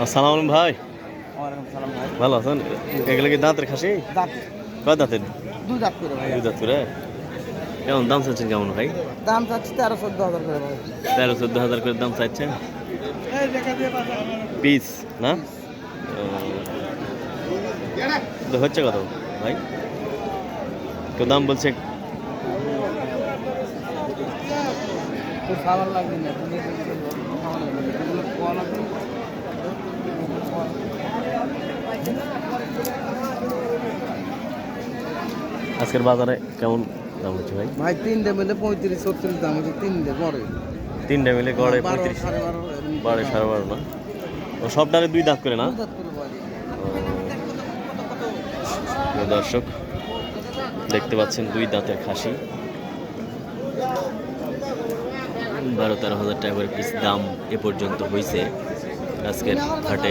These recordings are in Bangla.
আসসালামু আলাইকুম ভাই। ভালো আছেন? এগুলো কি দাঁতের খাসি? কয় দাঁতের? দুই দাঁত করে ভাই দুই দাঁত করে? কেমন দাম চাচ্ছেন কেমন ভাই? দাম চাচ্ছি তেরো চোদ্দ হাজার করে ভাই। তেরো চোদ্দ হাজার করে দাম চাচ্ছেন? পিস না। হচ্ছে কত ভাই? তো দাম বলছে খুব লাগবে না তুমি যেগুলো ভালো লাগবে না। যেগুলো কোয়া লাগবে আজকের বাজারে কেমন দাম হচ্ছে ভাই? ভাই তিনটে মিলে পঁয়ত্রিশ ছত্রিশ দাম হচ্ছে তিনটে পরে। তিনটা মিলে গড়ে পঁয়ত্রিশ। বারো সাড়ে বারো না? ও সব সবটারে দুই দাঁত করে না? দর্শক দেখতে পাচ্ছেন দুই দাঁতের খাসি। বারো তেরো হাজার টাকা করে পিস দাম এ পর্যন্ত হয়েছে আজকের হাটে।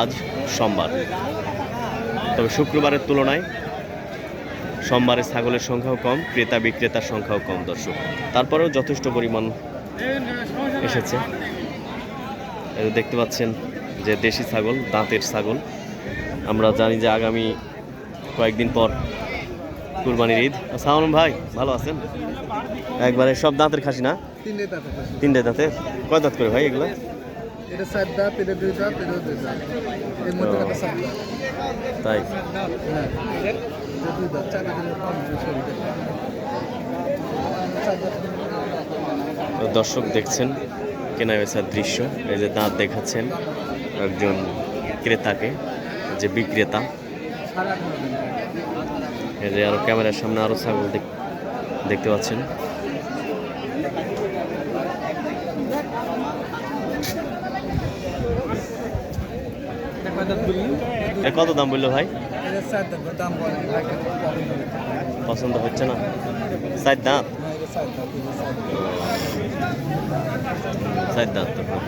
আজ সোমবার। তবে শুক্রবারের তুলনায় সোমবারে ছাগলের সংখ্যাও কম ক্রেতা বিক্রেতার সংখ্যাও কম দর্শক। তারপরেও যথেষ্ট পরিমাণ এসেছে। দেখতে পাচ্ছেন যে দেশি ছাগল দাঁতের ছাগল। আমরা জানি যে আগামী কয়েকদিন পর কুরবানির ঈদ। আসসালাম ভাই ভালো আছেন? একবারে সব দাঁতের খাসি না? তিনটে দাঁত তিনটে দাঁতের? কয় দাঁত করে ভাই এগুলো? এটা চার দাঁত এটা দুই দাঁত এটা দুই দাঁত এর মধ্যে একটা চার তাই? হ্যাঁ। দুই দাঁত চার দাঁত কম দর্শক দেখছেন কেনা বেচার দৃশ্য এই যে দাঁত দেখাচ্ছেন একজন ক্রেতাকে যে বিক্রেতা। এই যে আরও ক্যামেরার সামনে আরও ছাগল দেখ- দেখতে পাচ্ছেন। কত দাম বলল ভাই পছন্দ হচ্ছে না সাইড দাঁত হ্যাঁ চার দাঁত হ্যাঁ।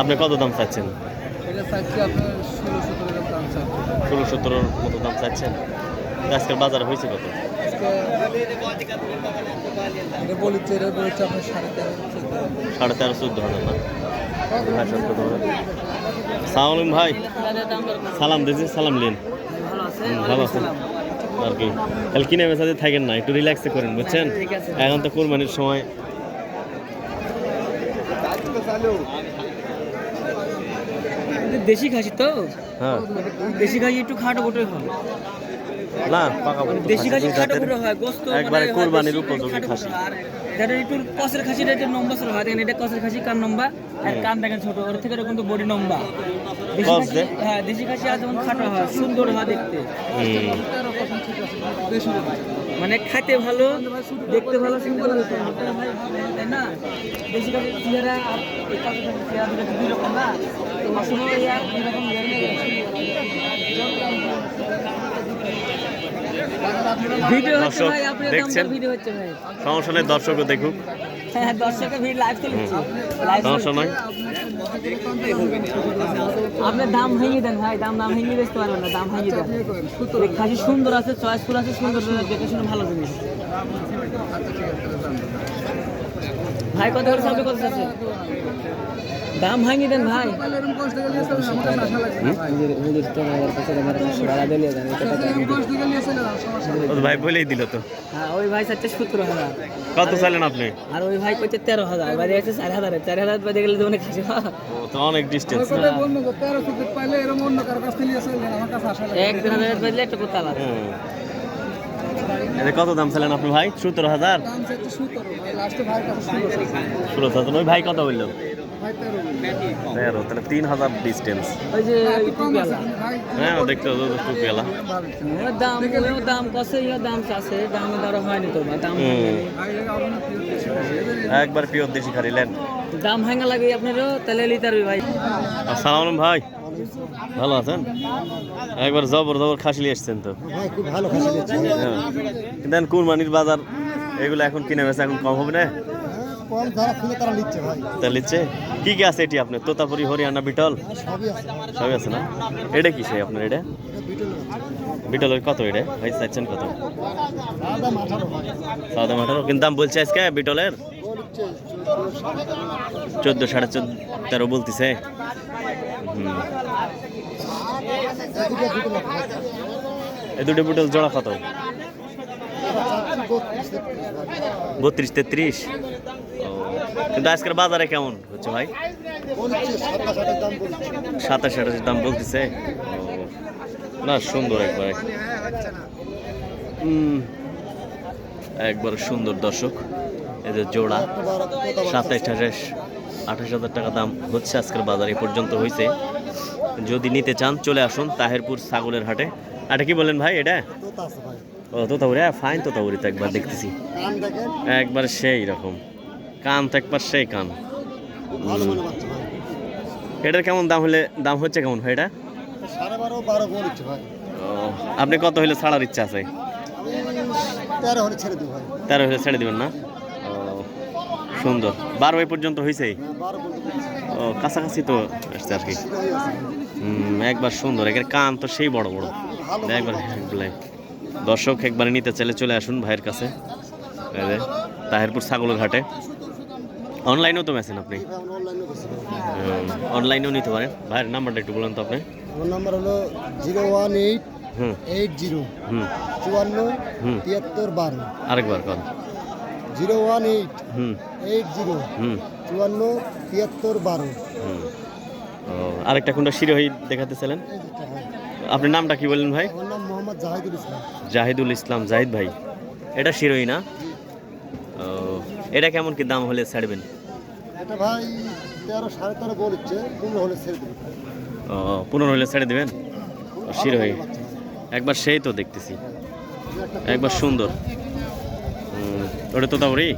আপনি কত দাম চাচ্ছেন ষোলো সতেরোর মতো দাম চাচ্ছেন আজকের বাজার হয়েছে কত সাড়ে তেরো চোদ্দ হাজার না হ্যাঁ সালাম ভাই। সালাম দিয়েছি সালাম লিন। ভালো আছেন? আর কি। তাহলে কিনে বেচাতে থাকেন না একটু রিল্যাক্সে করেন বুঝছেন? এখন তো কোরবানির সময়। দেশি খাসি তো? হ্যাঁ। দেশি খাসি একটু খাটো গোটে হয় না পাকা দেশি খাসি খাটো দাঁতের। হয় গোস্ত একবারে মানে কোরবানির দেশি উপযোগী খাসি। যেটা একটু কষের খাসি এটা নম্বর সর হয় দেখেন এটা কষের খাসি কান নম্বা আর কান দেখেন ছোট ওর থেকে কিন্তু বডি নম্বা দেশি খাসি হ্যাঁ দেশি খাসি আর যেমন খাটো হয় সুন্দর হয় দেখতে। মানে খাইতে ভালো দেখতে ভালো সুন্দর তাই না? দেশি খাসি চেহারা আর চেহারা দুটো দুই রকম না। তো মাসুমও দুই রকম দর্শক, দেখছেন? ভিডিও হচ্ছে ভাই। সমস্যা নেই দর্শকও দেখুক। হ্যাঁ দর্শকের সমস্যা নয় আপনার দাম ভেঙে দেন ভাই দাম দাম ভেঙে বেচতে পারবেন না দাম ভেঙে দেন। খাসি সুন্দর আছে চয়েসফুল আছে সুন্দর দেখে শুনে ভালো জিনিস। ভাই কত করে কত আছে দাম ভাঙিয়ে দেন ভাই। কাছে ভাই বলেই দিল তো। হ্যাঁ ওই ভাই চাচ্ছে সতেরো হাজার। কত চাইলেন আপনি? আর ওই ভাই করছে তেরো হাজার বাজে আছে চার হাজার। চার হাজার বাজে গেলে তো অনেক খাসি তো অনেক ডিস্টেন্স কাছ কাছে এক হাজার বাজলে একটা করতে আলাদা এটা কত দাম চাইলেন আপনি ভাই? সতেরো হাজার? ষোলো হাজার ওই ভাই কত বলল? তেরো তাহলে তিন হাজার ডিস্টেন্স ওই যে একটু কম টুপি আছে। আলা কিন্তু ভাই হ্যাঁ দেখতে ভালো দাম দাম কষে ইয়ে দাম চাষে দাম দ্বারা হয়নি তো বা দাম একবার পিওর দেশি খারিলেন দাম ভাঙা লাগে আপনারও তাহলে ভাই। আসসালামু আলাইকুম ভাই। ভালো আছেন? একবার জবর জবর খাসি এসছেন তো। ভালো হ্যাঁ। দেন কুরবানির বাজার এগুলো এখন কিনে বেচা এখন কম হবে না? কম যারা কিনে তারা নিচ্ছে ভাই। তা লিচ্ছে কি কি আছে এটি আপনার? তোতাপুরি হরিয়ানা বিটল? সবই আছে। সবই আছে না? এটা কি সেই আপনার এটা? এটা বিটল বিটলের কত এটা? ভাই চাইছেন কত? আঠারো সাদা মাঠারো কিন্তু দাম বলছে আজকে বিটলের? চোদ্দ সাড়ে চোদ্দ তেরো বলতেছে এই দুটো বিটল জোড়া কত? বত্রিশ তেত্রিশ? কিন্তু আজকের বাজারে কেমন হচ্ছে ভাই? সাতাশ আটের দাম বলতেছে। না সুন্দর একবারে। একবার সুন্দর দর্শক। এদের জোড়া সাতাইশ আঠাশ আঠাশ হাজার টাকা দাম হচ্ছে আজকের বাজার এ পর্যন্ত হয়েছে যদি নিতে চান চলে আসুন তাহেরপুর ছাগলের হাটে। এটা কি বলেন ভাই এটা? ও ও তোতাবুরি ফাইন তোতাবুরি তো একবার দেখতেছি। একবার সেই রকম। কান তো একবার সেই কান। এটার কেমন দাম হলে দাম হচ্ছে কেমন ভাই এটা? আপনি কত হলে ছাড়ার ইচ্ছা আছে? তেরো হলে ছেড়ে দেবেন না? সুন্দর। বারো পর্যন্ত হয়েছে হ্যাঁ, ও কাছাকাছি তো আসছে আর কি। একবার সুন্দর। একের কান তো সেই বড় বড়। একবার দর্শক একবার নিতে চাইলে চলে আসুন ভাইয়ের কাছে। তাহেরপুর ছাগলের ঘাটে অনলাইনেও তো মেছেন আপনি? অনলাইনেও নিতে পারেন। ভাইয়ের নাম্বারটা একটু বলুন তো আপনি। আমার নাম্বার হলো zero one eight eight zero চুয়ান্ন। তিয়াত্তর বারো। আরেকবার call zero one eight eight zero চুয়ান্ন তিয়াত্তর বারো। আরেকটা কোনটা শিরোহী দেখাতেছিলেন আপনার নামটা কি বললেন ভাই? নাম মোহাম্মদ জাহিদুল ইসলাম। জাহিদুল ইসলাম জাহিদ ভাই। এটা শিরোহী না? ও এটা কেমন কি দাম হলে ছাড়বেন? এটা ভাই তেরো সাড়ে তেরো বলছে পনেরো হলে ছেড়ে দেবে ও পনেরো হলে ছেড়ে দেবেন? ও, শিরোহী একবার সেই তো দেখতেছি। একবার সুন্দর। ওটা তো তাওরি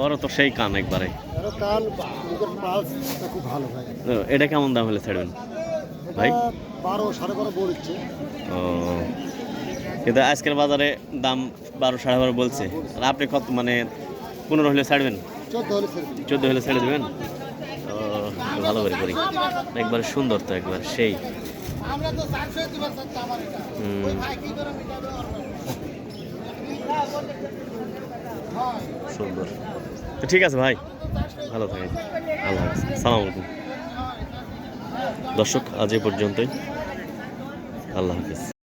ওরও তো সেই কান একবারে। এটা কেমন দাম হলে ছাড়বেন? ভাই? বারো সাড়ে বারো বলছে ও কিন্তু আজকের বাজারে দাম বারো সাড়ে বারো বলছে। আর আপনি কত মানে পনেরো হলে ছাড়বেন? চোদ্দ হলে ছেড়ে দেবেন? ভালো করে করি। একবার সুন্দর তো একবার সেই। সুন্দর। তো ঠিক আছে ভাই ভালো থাকেন। আল্লাহ হাফিজ। সালাম আলাইকুম। দর্শক আজ এ পর্যন্তই। আল্লাহ হাফিজ।